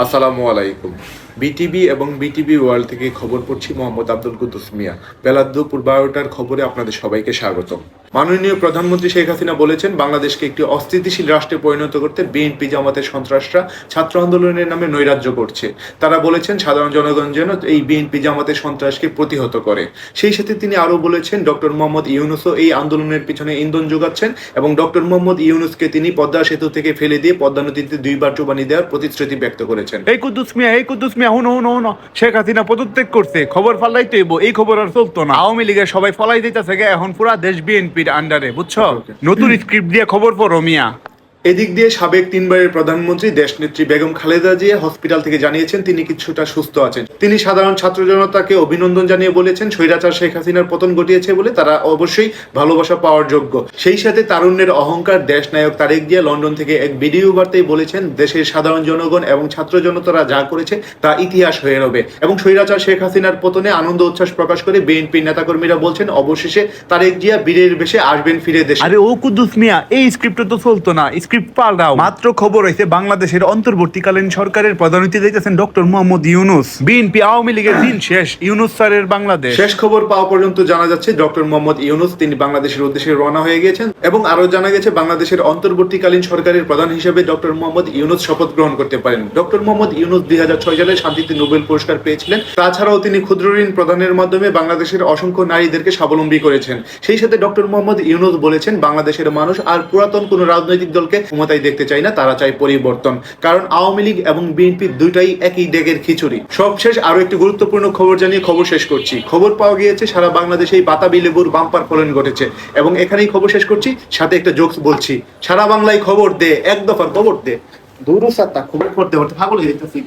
আসসালামু আলাইকুম। বিটিভি এবং বিটিভি ওয়ার্ল্ড থেকে খবর পড়ছি মোহাম্মদ আব্দুল কুদ্দুস মিয়া। বেলা দুপুর বারোটার খবরে আপনাদের সবাইকে স্বাগতম। মাননীয় প্রধানমন্ত্রী শেখ হাসিনা বলেছেন, বাংলাদেশকে একটি অস্থিতিশীল রাষ্ট্রে পরিণত করতে বিএনপি, জামাতের সন্ত্রাসরা ছাত্র আন্দোলনের নামে নৈরাজ্য করছে। তারা বলেছেন, সাধারণ জনগণ যেন এই বিএনপি, জামাতের সন্ত্রাসকে প্রতিহত করে। সেই সাথে তিনি আরও বলেছেন ডক্টর মোহাম্মদ ইউনুসও এই আন্দোলনের পিছনে ইন্ধন যোগাচ্ছেন এবং ডক্টর মোহাম্মদ ইউনুসকে তিনি পদ্মা সেতু থেকে ফেলে দিয়ে পদ্মা নদীতে দুইবার চুবানি দেওয়ার প্রতিশ্রুতি ব্যক্ত করেছেন। এই কুদ্দুস মিয়া, এই কুদ্দুস মিয়া হুন হুন হুন। শেখ হাসিনা পদত্যাগ করছে। খবর ফালাইতে হইব এই খবর আর চলতো না। আওয়ামী লীগের সবাই ফলাই দিতেছে গে। এখন পুরা দেশ বিএনপির আন্ডারে বুঝছ? নতুন স্ক্রিপ্ট দিয়ে খবর পড়ো মিয়া। এদিক দিয়ে সাবেক তিনবারের প্রধানমন্ত্রী দেশনেত্রী বেগম খালেদা জিয়া হসপিটাল থেকে জানিয়েছেন তিনি কিছুটা সুস্থ আছেন। তিনি সাধারণ ছাত্র জনতাকে অভিনন্দন জানিয়ে বলেছেন, স্বৈরাচার শেখ হাসিনার পতন ঘটিয়েছে বলে তারা অবশ্যই ভালোবাসা পাওয়ার যোগ্য। সেই সাথে তারুণ্যের অহংকার দেশ নায়ক তারেক জিয়া লন্ডন থেকে এক ভিডিও বার্তায় বলেছেন, দেশের সাধারণ জনগণ এবং ছাত্র জনতারা যা করেছে তা ইতিহাস হয়ে রবে এবং স্বৈরাচার শেখ হাসিনার পতনে আনন্দ উচ্ছ্বাস প্রকাশ করে বিএনপির নেতাকর্মীরা বলছেন, অবশেষে তারেক জিয়া বীরের বেশে আসবেন ফিরে দেশে। আরে ও কুদ্দুস মিয়া, এই স্ক্রিপ্ট তো চলতো না। স্ক্রিপ্ট পাল্টাও মাত্র খবর হয়েছে বাংলাদেশের অন্তর্বর্তীকালীন সরকারের প্রধানমন্ত্রী দিতেছেন ডক্টর মোহাম্মদ ইউনুস। বিএনপি আওয়ামী লীগের দিন শেষ ইউনুস স্যারের বাংলাদেশ। শেষ খবর পাওয়া পর্যন্ত জানা যাচ্ছে ডক্টর মোহাম্মদ ইউনুস তিনি বাংলাদেশের উদ্দেশ্যে রওনা হয়ে গিয়েছেন এবং আরও জানা গেছে বাংলাদেশের অন্তর্বর্তীকালীন সরকারের প্রধান হিসেবে ডক্টর মোহাম্মদ ইউনুস শপথ গ্রহণ করতে পারেন। ডক্টর মোহাম্মদ ইউনুস দুই হাজার ছয় সালে শান্তিতে নোবেল পুরস্কার পেয়েছিলেন। তাছাড়াও তিনি ক্ষুদ্র ঋণ প্রদানের মাধ্যমে বাংলাদেশের অসংখ্য নারীদেরকে স্বাবলম্বী করেছেন। সেই সাথে ডক্টর মোহাম্মদ ইউনুস বলেছেন বাংলাদেশের মানুষ আর পুরাতন কোনো রাজনৈতিক দলকে ক্ষমতায় দেখতে চায় না, তারা চায় পরিবর্তন। কারণ আওয়ামী লীগ এবং বিএনপি দুইটাই একই ডেগের খিচুড়ি। সবশেষ আরও একটি গুরুত্বপূর্ণ খবর জানিয়ে খবর শেষ করছি। খবর পাওয়া গিয়েছে, সারা বাংলাদেশে এই বাতাবি লেবুর বাম্পার ফলন ঘটেছে। এবং এখানেই খবর শেষ করছি, সাথে একটা জোকস বলছি। সারা বাংলায় খবর দে, এক দফার খবর দে। দূর খবর করতে করতে ভাগল হয়ে যেতেছি